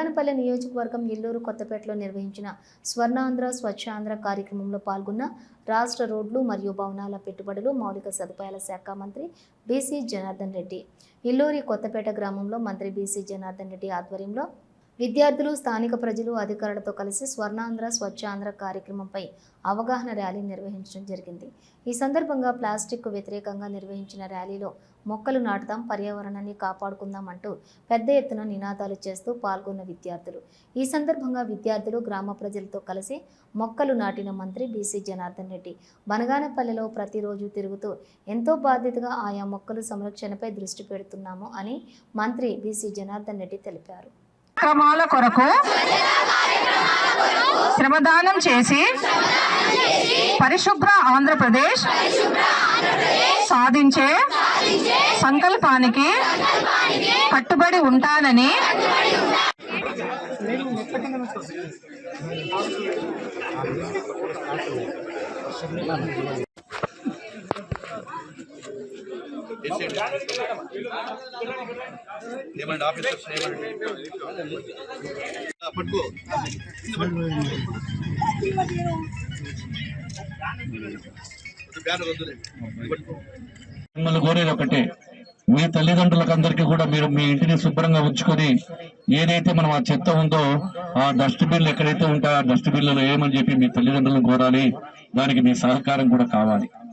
బనగానపల్లె నియోజకవర్గం ఎల్లూరు కొత్తపేటలో నిర్వహించిన స్వర్ణాంధ్ర స్వచ్ఛాంధ్ర కార్యక్రమంలో పాల్గొన్న రాష్ట్ర రోడ్లు మరియు భవనాల పెట్టుబడులు మౌలిక సదుపాయాల శాఖ మంత్రి బీసీ జనార్దన్ రెడ్డి. ఇల్లూరి కొత్తపేట గ్రామంలో మంత్రి బీసీ జనార్దన్ రెడ్డి ఆధ్వర్యంలో విద్యార్థులు స్థానిక ప్రజలు అధికారులతో కలిసి స్వర్ణాంధ్ర స్వచ్ఛాంధ్ర కార్యక్రమంపై అవగాహన ర్యాలీ నిర్వహించడం జరిగింది. ఈ సందర్భంగా ప్లాస్టిక్ వ్యతిరేకంగా నిర్వహించిన ర్యాలీలో మొక్కలు నాటుదాం పర్యావరణాన్ని కాపాడుకుందాం అంటూ పెద్ద ఎత్తున నినాదాలు చేస్తూ పాల్గొన్న విద్యార్థులు. ఈ సందర్భంగా విద్యార్థులు గ్రామ ప్రజలతో కలిసి మొక్కలు నాటిన మంత్రి బీసీ జనార్దన్ రెడ్డి బనగానపల్లెలో ప్రతిరోజు తిరుగుతూ ఎంతో బాధ్యతగా ఆయా మొక్కలు సంరక్షణపై దృష్టి పెడుతున్నాము అని మంత్రి బీసీ జనార్దన్ రెడ్డి తెలిపారు. కార్యక్రమాల కొరకు శ్రమదానం చేసి పరిశుభ్ర ఆంధ్రప్రదేశ్ సాధించే సంకల్పానికి కట్టుబడి ఉంటానని ఏమండి ఆఫీసర్స్ ఏమండి పట్టుకో. మిమ్మల్ని కోరేది ఒకటే మీ తల్లిదండ్రులకందరికీ కూడా మీరు మీ ఇంటిని శుభ్రంగా ఉంచుకొని ఏదైతే మనం ఆ చెత్త ఉందో ఆ డస్ట్బిన్లు ఎక్కడైతే ఉంటాయో ఆ డస్ట్ బిన్లలో ఏమని చెప్పి మీ తల్లిదండ్రులను కోరాలి? దానికి మీ సహకారం కూడా కావాలి.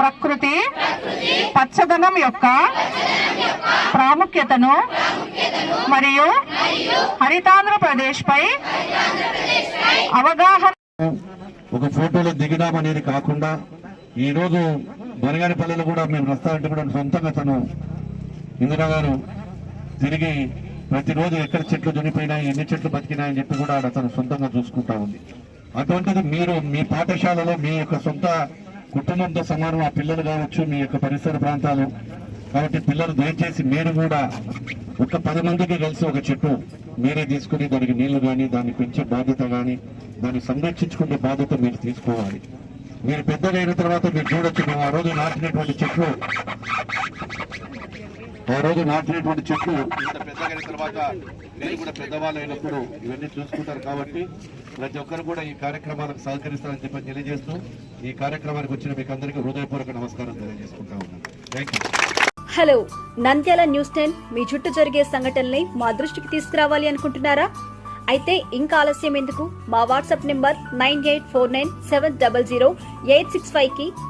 ప్రకృతి పచ్చదనం యొక్క ప్రాముఖ్యతను మరియు హరితాంధ్రప్రదేశ్ పై అవగాహన ఒక ఫోటోలో దిగినాం అనేది కాకుండా ఈరోజు బనగానిపల్లెలో కూడా మేము రెస్టారెంట్ కూడా సొంతంగా తను ఇందిరా గారు తిరిగి ప్రతిరోజు ఎక్కడ చెట్లు దునిపోయినాయి ఎన్ని చెట్లు బతికినాయని చెప్పి కూడా ఆడ తను సొంతంగా చూసుకుంటా ఉంది. అటువంటిది మీరు మీ పాఠశాలలో మీ యొక్క సొంత కుటుంబంతో సమానం ఆ పిల్లలు కావచ్చు మీ యొక్క పరిసర ప్రాంతాలు. కాబట్టి పిల్లలు దయచేసి మీరు కూడా ఒక పది మందికి కలిసి ఒక చెట్టు మీరే తీసుకుని దానికి నీళ్ళు కానీ దాన్ని పెంచే బాధ్యత కానీ దాన్ని సంరక్షించుకునే బాధ్యత మీరు తీసుకోవాలి. మీరు పెద్దగైన తర్వాత మీరు చూడొచ్చు మేము ఆ రోజు నాటినటువంటి చెట్లు ఆ రోజు నాటినటువంటి చెట్లు ఇంత పెద్దగైన తర్వాత నేను కూడా పెద్దవాళ్ళు అయినప్పుడు ఇవన్నీ చూసుకుంటారు కాబట్టి ప్రతి ఒక్కరు కూడా ఈ కార్యక్రమాలకు సహకరిస్తారని చెప్పి తెలియజేస్తూ ఈ కార్యక్రమానికి వచ్చిన మీకు అందరికీ హృదయపూర్వక నమస్కారం తెలియజేసుకుంటా ఉన్నాను. Thank you hello Nandyal news ten మీ చుట్టూ జరిగే సంఘటనల్ని మా దృష్టికి తీసుకురావాలి అనుకుంటున్నారా? అయితే ఇంకా ఆలస్యం ఎందుకు? మా WhatsApp number nine eight four nine seven double zero eight six ఫైవ్కి